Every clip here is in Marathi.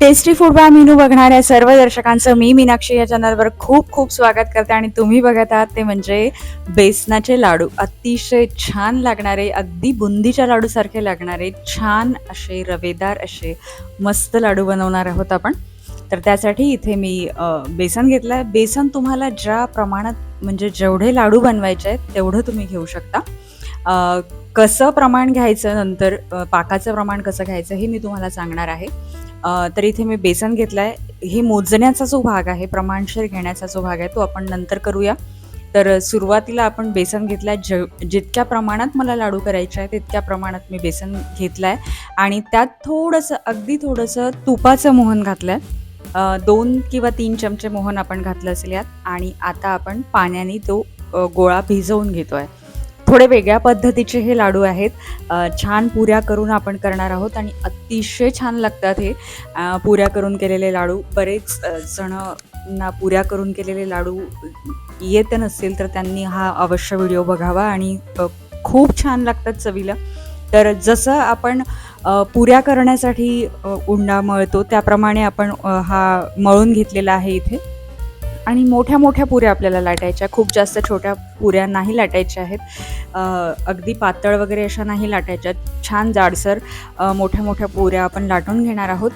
टेस्टी फूड बाय मेनू बघणाऱ्या सर्व दर्शकांचं मी मीनाक्षी या चॅनलवर खूप खूप स्वागत करते आणि तुम्ही बघत आहात ते म्हणजे बेसनाचे लाडू. अतिशय छान लागणारे अगदी बुंदीच्या लाडूसारखे लागणारे छान असे रवेदार असे मस्त लाडू बनवणार आहोत आपण. तर त्यासाठी इथे मी बेसन घेतलं आहे बेसन तुम्हाला ज्या प्रमाणात म्हणजे जेवढे लाडू बनवायचे आहेत तेवढं तुम्ही घेऊ शकता. कसं प्रमाण घ्यायचं नंतर पाकाचं प्रमाण कसं घ्यायचं हे मी तुम्हाला सांगणार आहे. तर इथे मी बेसन घेतलं आहे हे मोजण्याचा जो भाग आहे प्रमाणशीर घेण्याचा जो भाग आहे तो आपण नंतर करूया. तर सुरुवातीला आपण बेसन घेतलं आहे जे जितक्या प्रमाणात मला लाडू करायचे आहे तितक्या प्रमाणात मी बेसन घेतलं आहे आणि त्यात थोडंसं अगदी थोडंसं तुपाचं मोहन घातलं आहे दोन किंवा तीन चमचे मोहन आपण घातलं असेल यात. आणि आता आपण पाण्याने तो गोळा भिजवून घेतो आहे थोडे वेगळ्या पद्धतीचे हे लाडू आहेत. छान पुऱ्या करून आपण करणार आहोत आणि अतिशय छान लागतात हे. पुऱ्या करून केलेले लाडू. बरेच जणांना पुऱ्या करून केलेले लाडू येत नसतील तर त्यांनी हा अवश्य व्हिडिओ बघावा आणि खूप छान लागतात चवीला. तर जसं आपण पुऱ्या करण्यासाठी उंडा मळतो त्याप्रमाणे आपण हा मळून घेतलेला आहे इथे. आणि मोठ्या मोठ्या पुऱ्या आपल्याला लाटायच्या. खूप जास्त छोट्या पुऱ्या नाही लाटायच्या आहेत. अगदी पातळ वगैरे अशा नाही लाटायच्या. छान जाडसर मोठ्या मोठ्या पुऱ्या आपण लाटून घेणार आहोत.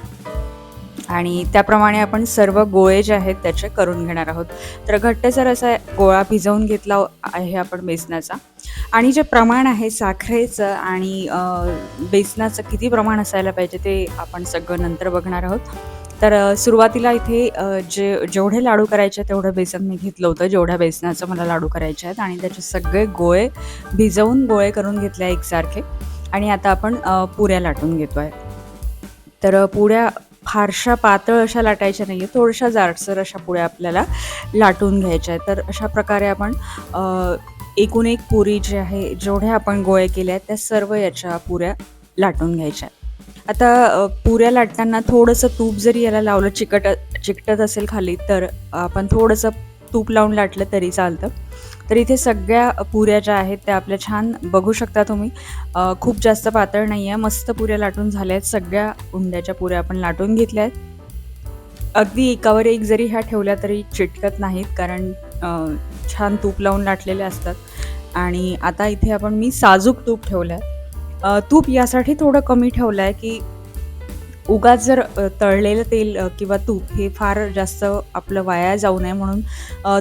आणि त्याप्रमाणे आपण सर्व गोळे जे आहेत त्याचे करून घेणार आहोत. तर घट्टसर असा गोळा भिजवून घेतला आहे आपण बेसनाचा. आणि जे प्रमाण आहे साखरेचं आणि बेसनाचं किती प्रमाण असायला पाहिजे ते आपण सगळं नंतर बघणार आहोत. तर सुरुवातीला इथे जे जेवढे लाडू करायचे तेवढं बेसन मी घेतलं होतं जेवढ्या बेसनाचं मला लाडू करायचे आहेत आणि त्याचे सगळे गोळे भिजवून गोळे करून घेतले आहे एकसारखे आणि आता आपण पुऱ्या लाटून घेतो आहे तर पुऱ्या फारशा पातळ अशा लाटायच्या नाही आहे थोड्याशा जाडसर अशा पुऱ्या आपल्याला लाटून घ्यायच्या आहेत. तर अशा प्रकारे आपण एकूण एक पुरी जी आहे जेवढ्या आपण गोळे केल्या आहेत त्या सर्व याच्या पुऱ्या लाटून घ्यायच्या आहेत. आता पुऱ्या लाटताना थोडंसं तूप जरी याला लावलं चिकट चिकटत असेल खाली तर आपण थोडंसं तूप लावून लाटलं तरी चालतं. तर इथे सगळ्या पुऱ्या ज्या आहेत त्या आपल्या छान बघू शकता तुम्ही. खूप जास्त पातळ नाही आहे मस्त पुऱ्या लाटून झाल्या आहेत. सगळ्या उंड्याच्या पुऱ्या आपण लाटून घेतल्या आहेत. अगदी एकावर एक जरी ह्या ठेवल्या तरी चिटकत नाहीत कारण छान तूप लावून लाटलेल्या असतात. आणि आता इथे आपण मी साजूक तूप ठेवलं आहे तूप यासाठी थोडं कमी ठेवलं आहे की उगाच जर तळलेलं तेल किंवा तूप हे फार जास्त आपलं वाया जाऊ नये म्हणून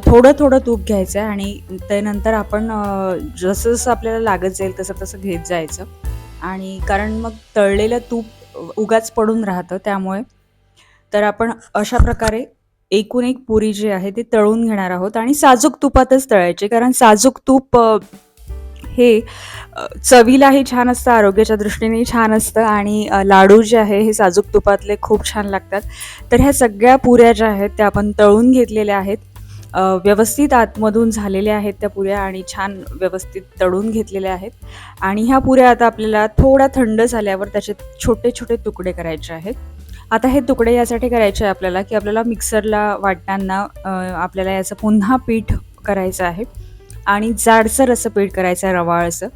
थोडं थोडं तूप घ्यायचं आहे आणि त्यानंतर आपण जसं जसं आपल्याला लागत जाईल तसं तसं घेत जायचं. आणि कारण मग तळलेलं तूप उगाच पडून राहतं त्यामुळे. तर आपण अशा प्रकारे एकूण एक पुरी जी आहे ती तळून घेणार आहोत आणि साजूक तुपातच तळायची कारण साजूक तूप हे चवीलाही छान असतं आरोग्याच्या दृष्टीनेही छान असतं आणि लाडू जे आहे हे साजूक तुपातले खूप छान लागतात. तर ह्या सगळ्या पुऱ्या ज्या आहेत त्या आपण तळून घेतलेल्या आहेत. व्यवस्थित आतमधून झालेल्या आहेत त्या पुऱ्या आणि छान व्यवस्थित तळून घेतलेल्या आहेत. आणि ह्या पुऱ्या आता आपल्याला थोड्या थंड झाल्यावर त्याचे छोटे छोटे तुकडे करायचे आहेत. आता हे तुकडे यासाठी करायचे आहे आपल्याला की आपल्याला मिक्सरला वाटताना आपल्याला याचं पुन्हा पीठ करायचं आहे. आणि जाडसर असं पीठ करायचं आहे रवाळ असं.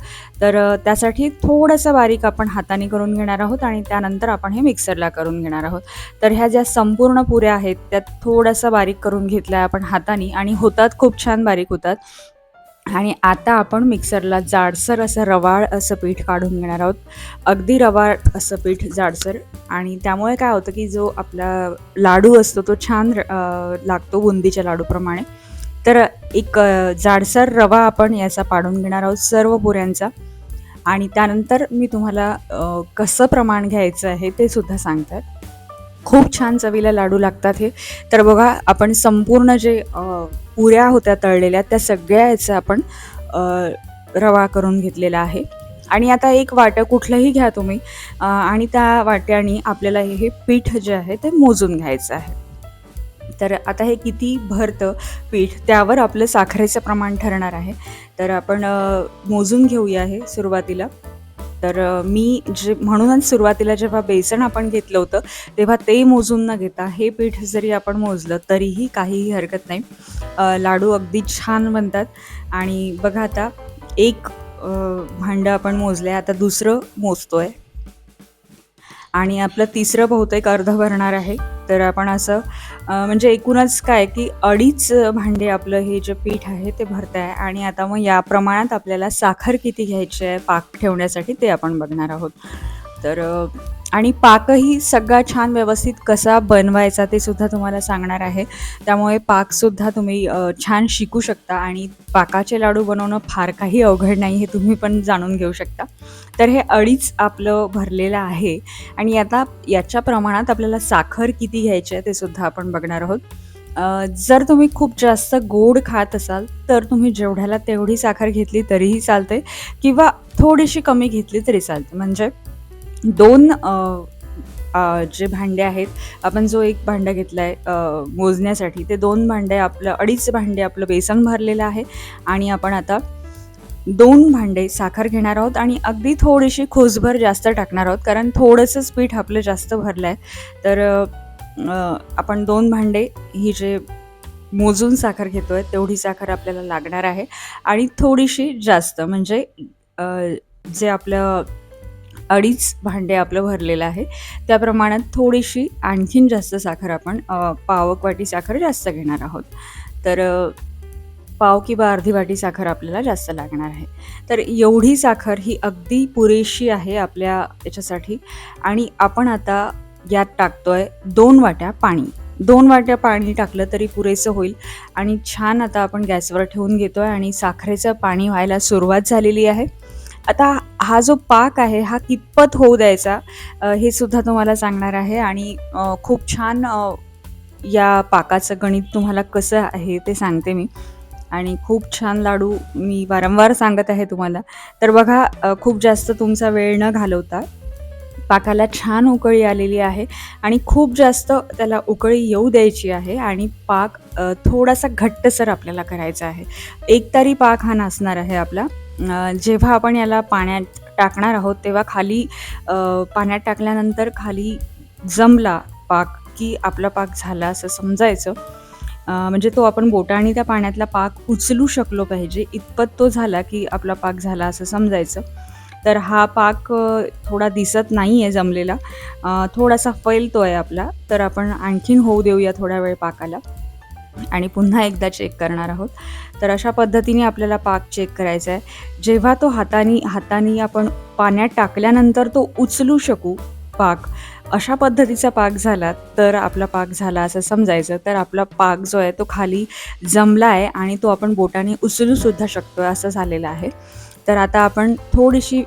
तर त्यासाठी थोडंसं बारीक आपण हाताने करून घेणार आहोत आणि त्यानंतर आपण हे मिक्सरला करून घेणार आहोत. तर ह्या ज्या संपूर्ण पुऱ्या आहेत त्या थोडासा बारीक करून घेतल्या आपण हाताने आणि होतात खूप छान बारीक होतात. आणि आता आपण मिक्सरला जाडसर असं रवाळ असं पीठ काढून घेणार आहोत. अगदी रवाळ असं पीठ जाडसर. आणि त्यामुळे काय होतं की जो आपला लाडू असतो तो छान लागतो बुंदीच्या लाडूप्रमाणे. तर एक जाडसर रवा आपण याचा पाडून घेणार आहोत सर्व पुऱ्यांचा. आणि त्यानंतर मी तुम्हाला कसं प्रमाण घ्यायचं आहे ते सुद्धा सांगतात. खूप छान चवीला लाडू लागतात हे. तर बघा आपण संपूर्ण जे पुऱ्या होत्या तळलेल्या त्या सगळ्या याचा आपण रवा करून घेतलेला आहे. आणि आता एक वाटं कुठलंही घ्या तुम्ही आणि त्या वाट्याने आपल्याला हे पीठ जे आहे ते मोजून घ्यायचं आहे. तर आता हे किती भरतं पीठ त्यावर आपलं साखरेचं प्रमाण ठरणार आहे. तर आपण मोजून घेऊया हे सुरुवातीला. तर मी जे म्हणूनच सुरुवातीला जेव्हा बेसन आपण घेतलं होतं तेव्हा ते मोजून न घेता हे पीठ जरी आपण मोजलं तरीही काहीही हरकत नाही. लाडू अगदी छान बनतात. आणि बघा आता एक भांडं आपण मोजलं आहे आता दुसरं मोजतो आहे आणि आपलं तिसरं बहुतेक अर्ध भरणार आहे. तर आपण असं म्हणजे एकूणच काय की अडीच भांडे आपलं हे जे पीठ आहे ते भरत आहे आणि आता मग या प्रमाणात आपल्याला साखर किती घ्यायची आहे पाक ठेवण्यासाठी ते आपण बघणार आहोत. तर आणि पाकही सगळा छान व्यवस्थित कसा बनवायचा ते सुद्धा तुम्हाला सांगणार आहे. त्यामुळे पाकसुद्धा तुम्ही छान शिकू शकता आणि पाकाचे लाडू बनवणं फार काही अवघड नाही हे तुम्ही पण जाणून घेऊ शकता. तर हे अडीच आपलं भरलेलं आहे आणि आता याच्या प्रमाणात आपल्याला साखर किती घ्यायची आहे ते सुद्धा आपण बघणार आहोत. जर तुम्ही खूप जास्त गोड खात असाल तर तुम्ही जेवढ्याला तेवढी साखर घेतली तरीही चालते किंवा थोडीशी कमी घेतली तरी चालते म्हणजे दोन जे भांडे आहेत आपण जो एक भांडं घेतला आहे मोजण्यासाठी ते दोन भांडे आपलं अडीच भांडे आपलं बेसन भरलेलं आहे आणि आपण आता दोन भांडे साखर घेणार आहोत आणि अगदी थोडीशी खोसभर जास्त टाकणार आहोत कारण थोडंसंच पीठ आपलं जास्त भरलं आहे तर आपण दोन भांडे ही जे मोजून साखर घेतो आहे तेवढी साखर आपल्याला लागणार आहे. आणि थोडीशी जास्त म्हणजे जे आपलं अडीच भांडे आपलं भरलेलं आहे. त्या प्रमाणात थोडीशी आणखीन जास्त साखर आपण पावक वाटी साखर जास्त घेणार आहोत. तर पाव किंवा अर्धी वाटी साखर आपल्याला जास्त लागणार आहे. तर एवढी साखर ही अगदी पुरेशी आहे आपल्या याच्यासाठी आणि आपण आता यात टाकतोय दोन वाट्या पाणी. दोन वाट्या पाणी टाकलं तरी पुरेसं होईल आणि छान आता आपण गॅसवर ठेवून घेतोय आणि साखरेचं पाणी व्हायला सुरुवात झालेली आहे. आता हा जो पाक आहे हा कितपत होऊ द्यायचा हे सुद्धा तुम्हाला सांगणार आहे आणि खूप छान या पाकाचं गणित तुम्हाला कसं आहे ते सांगते मी. आणि खूप छान लाडू मी वारंवार सांगत आहे तुम्हाला. तर बघा खूप जास्त तुमचा वेळ न घालवता पाकाला छान उकळी आलेली आहे आणि खूप जास्त त्याला उकळी येऊ द्यायची आहे आणि पाक थोडासा घट्टसर आपल्याला करायचा आहे. एकतारी पाक हा नसणार आहे आपला. जेव्हा आपण याला पाण्यात टाकणार आहोत तेव्हा खाली पाण्यात टाकल्यानंतर खाली जमला पाक की आपला पाक झाला असं समजायचं. म्हणजे तो आपण बोटाने त्या पाण्यातला पाक उचलू शकलो पाहिजे. इतपत तो झाला की आपला पाक झाला असं समजायचं. तर हा पाक थोडा दिसत नाही आहे जमलेला थोडासा फैलतो आहे आपला. तर आपण आणखीन होऊ देऊया थोड्या वेळ पाकाला. आणि पुन्हा एकदा चेक करणार आहोत. तर अशा पद्धतीने आपल्याला पाक चेक करायचा आहे. जेव्हा तो हाताने हाताने आपण पाण्यात टाकल्यानंतर तो उचलू शकू पाक अशा पद्धतीचा पाक झाला तर आपला पाक झाला असं समजायचं. तर आपला पाक जो आहे तो खाली जमला आहे आणि तो आपण बोटाने उचलूसुद्धा शकतो असं झालेलं आहे. तर आता आपण थोडीशी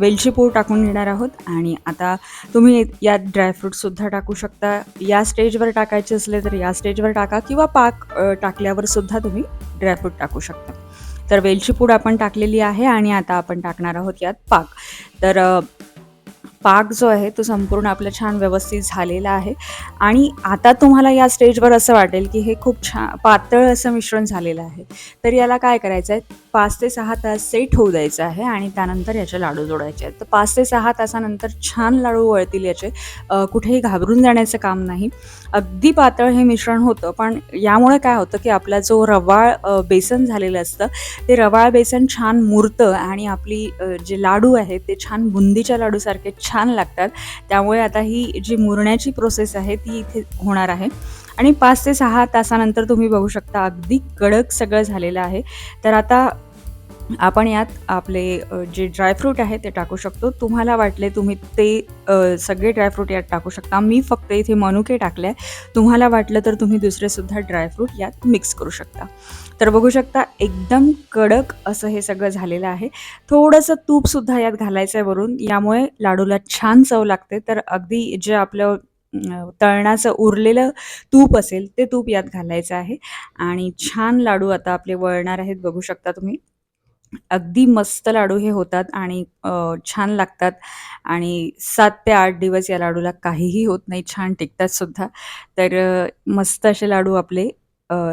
वेलची पूड टाकून घेणार आहोत आणि आता तुम्ही यात ड्रायफ्रूटसुद्धा टाकू शकता. या स्टेजवर टाकायचे असले तर या स्टेजवर टाका किंवा पाक टाकल्यावरसुद्धा टाकल्यावर सुद्धा तुम्ही ड्रायफ्रूट टाकू शकता. तर वेलची पूड आपण टाकलेली आहे आणि आता आपण टाकणार आहोत यात पाक. तर पाक जो आहे तो संपूर्ण आपला छान व्यवस्थित झालेला आहे. आणि आता तुम्हाला या स्टेजवर असं वाटेल की हे खूप छान पातळ असं मिश्रण झालेलं आहे. तर याला काय करायचं आहे? पाच ते सहा तास सेट होऊ द्यायचं आहे आणि त्यानंतर याचे लाडू जोडायचे आहेत. तर पाच ते सहा तासानंतर छान लाडू वळतील याचे. कुठेही घाबरून जाण्याचं काम नाही. अगदी पातळ हे मिश्रण होतं पण यामुळे काय होतं की आपला जो रवाळ बेसन झालेलं असतं ते रवाळ बेसन छान मुरतं आणि आपली जे लाडू आहेत ते छान बुंदीच्या लाडूसारखे छान लागतात. त्यामुळे आता ही जी मुरण्याची प्रोसेस आहे ती इथे होणार आहे. आणि पाच ते सहा तासानंतर तुम्ही बघू शकता अगदी कडक सगळं झालेलं आहे. तर आता आपण यात आपले जे ड्रायफ्रूट आहे ते टाकू शकतो. तुम्हाला वाटले तुम्ही ते सगळे ड्रायफ्रूट यात टाकू शकता. मी फक्त इथे मनुके टाकले आहे. तुम्हाला वाटलं तर तुम्ही दुसरेसुद्धा ड्रायफ्रूट यात मिक्स करू शकता. तर बघू शकता एकदम कडक असं हे सगळं झालेलं आहे. थोडंसं तूपसुद्धा यात घालायचं आहे वरून. यामुळे लाडूला छान चव लागते. तर अगदी जे आपलं तळणाचं उरलेलं तूप असेल ते तूप यात घालायचं आहे. आणि छान लाडू आता आपले वळणार आहेत बघू शकता तुम्ही. अगदी मस्त लाडू हे होतात आणि छान लागतात. आणि सात ते आठ दिवस या लाडूला काहीही होत नाही, छान टिकतात सुद्धा. तर मस्त असे लाडू आपले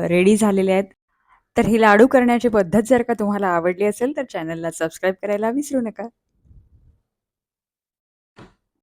रेडी झालेले आहेत. तर ही लाडू करण्याची पद्धत जर का तुम्हाला आवडली असेल, तर चॅनलला सबस्क्राईब करायला विसरू नका.